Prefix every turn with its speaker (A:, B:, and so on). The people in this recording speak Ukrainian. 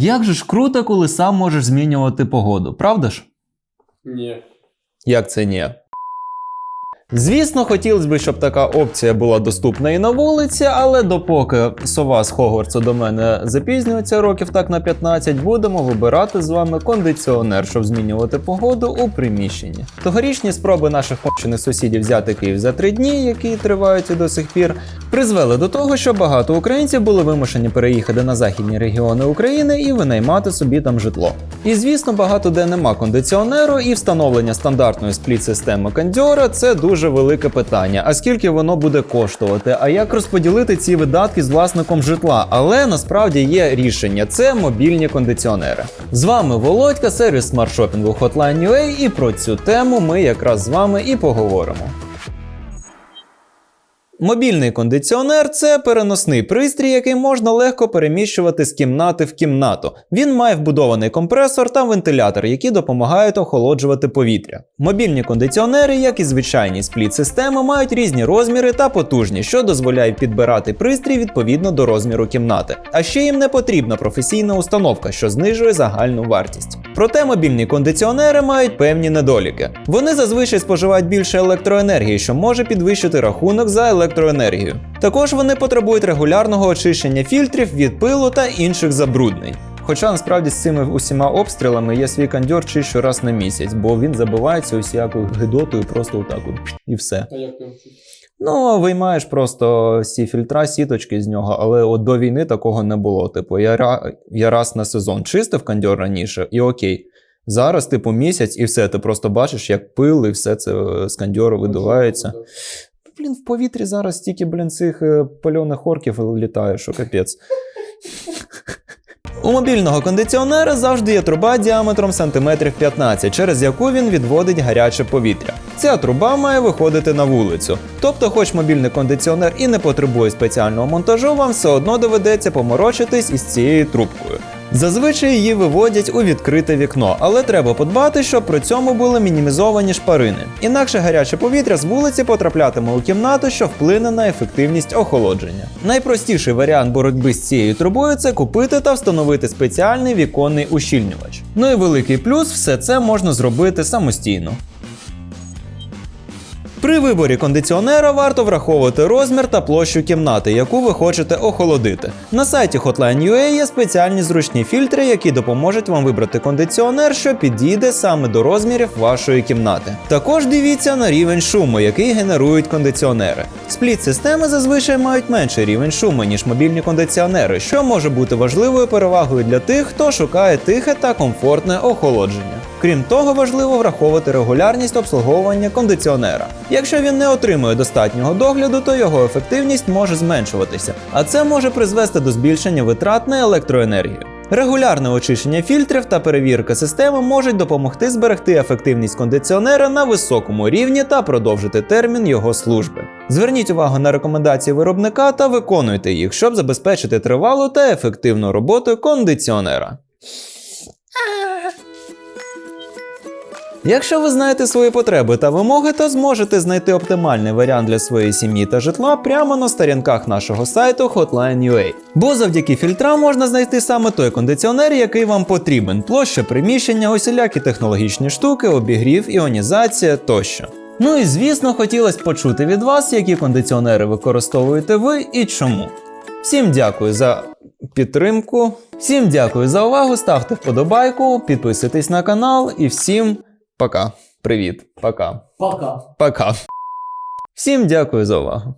A: Як же ж круто, коли сам можеш змінювати погоду, правда ж?
B: Ні.
A: Як це ні? Звісно, хотілося б, щоб така опція була доступна і на вулиці, але допоки сова з Хогвартсу до мене запізнюється років так на 15, будемо вибирати з вами кондиціонер, щоб змінювати погоду у приміщенні. Тогорічні спроби наших кончених сусідів взяти Київ за три дні, які тривають і до сих пір, призвели до того, що багато українців були вимушені переїхати на західні регіони України і винаймати собі там житло. І звісно, багато де нема кондиціонеру, і встановлення стандартної спліт-системи кондьора це дуже велике питання. А скільки воно буде коштувати? А як розподілити ці видатки з власником житла? Але насправді є рішення: це мобільні кондиціонери. З вами Володька, сервіс смарт-шопінгу Hotline.ua, і про цю тему ми якраз з вами і поговоримо. Мобільний кондиціонер це переносний пристрій, який можна легко переміщувати з кімнати в кімнату. Він має вбудований компресор та вентилятор, які допомагають охолоджувати повітря. Мобільні кондиціонери, як і звичайні спліт-системи, мають різні розміри та потужність, що дозволяє підбирати пристрій відповідно до розміру кімнати. А ще їм не потрібна професійна установка, що знижує загальну вартість. Проте мобільні кондиціонери мають певні недоліки. Вони зазвичай споживають більше електроенергії, що може підвищити рахунок за електроенергію. Також вони потребують регулярного очищення фільтрів від пилу та інших забруднень. Хоча насправді з цими усіма обстрілами я свій кондьор чищу раз на місяць, бо він забивається усякою гидотою просто отак от і все.
B: А як?
A: Ну, виймаєш просто всі фільтра, сіточки з нього, але от до війни такого не було. Типу, я, я раз на сезон чистив кондьор раніше, і окей. Зараз, типу, місяць, і все, ти просто бачиш, як пил, і все це е, з кондьору видувається. Блін, в повітрі зараз стільки, блін, цих е, пальоних орків літає, що капець. У мобільного кондиціонера завжди є труба діаметром сантиметрів 15, через яку він відводить гаряче повітря. Ця труба має виходити на вулицю. Тобто, хоч мобільний кондиціонер і не потребує спеціального монтажу, вам все одно доведеться поморочитись із цією трубкою. Зазвичай її виводять у відкрите вікно, але треба подбати, щоб при цьому були мінімізовані шпарини. Інакше гаряче повітря з вулиці потраплятиме у кімнату, що вплине на ефективність охолодження. Найпростіший варіант боротьби з цією трубою це купити та встановити спеціальний віконний ущільнювач. Ну і великий плюс, все це можна зробити самостійно. При виборі кондиціонера варто враховувати розмір та площу кімнати, яку ви хочете охолодити. На сайті Hotline.ua є спеціальні зручні фільтри, які допоможуть вам вибрати кондиціонер, що підійде саме до розмірів вашої кімнати. Також дивіться на рівень шуму, який генерують кондиціонери. Спліт-системи зазвичай мають менший рівень шуму, ніж мобільні кондиціонери, що може бути важливою перевагою для тих, хто шукає тихе та комфортне охолодження. Крім того, важливо враховувати регулярність обслуговування кондиціонера. Якщо він не отримує достатнього догляду, то його ефективність може зменшуватися, а це може призвести до збільшення витрат на електроенергію. Регулярне очищення фільтрів та перевірка системи можуть допомогти зберегти ефективність кондиціонера на високому рівні та продовжити термін його служби. Зверніть увагу на рекомендації виробника та виконуйте їх, щоб забезпечити тривалу та ефективну роботу кондиціонера. Якщо ви знаєте свої потреби та вимоги, то зможете знайти оптимальний варіант для своєї сім'ї та житла прямо на сторінках нашого сайту Hotline.ua. Бо завдяки фільтрам можна знайти саме той кондиціонер, який вам потрібен: площа приміщення, усілякі технологічні штуки, обігрів, іонізація тощо. Ну і звісно, хотілося почути від вас, які кондиціонери використовуєте ви і чому. Всім дякую за підтримку. Всім дякую за увагу. Ставте вподобайку, підписуйтесь на канал і всім пока. Привіт. Пока.
B: Пока.
A: Пока. Всім дякую за увагу.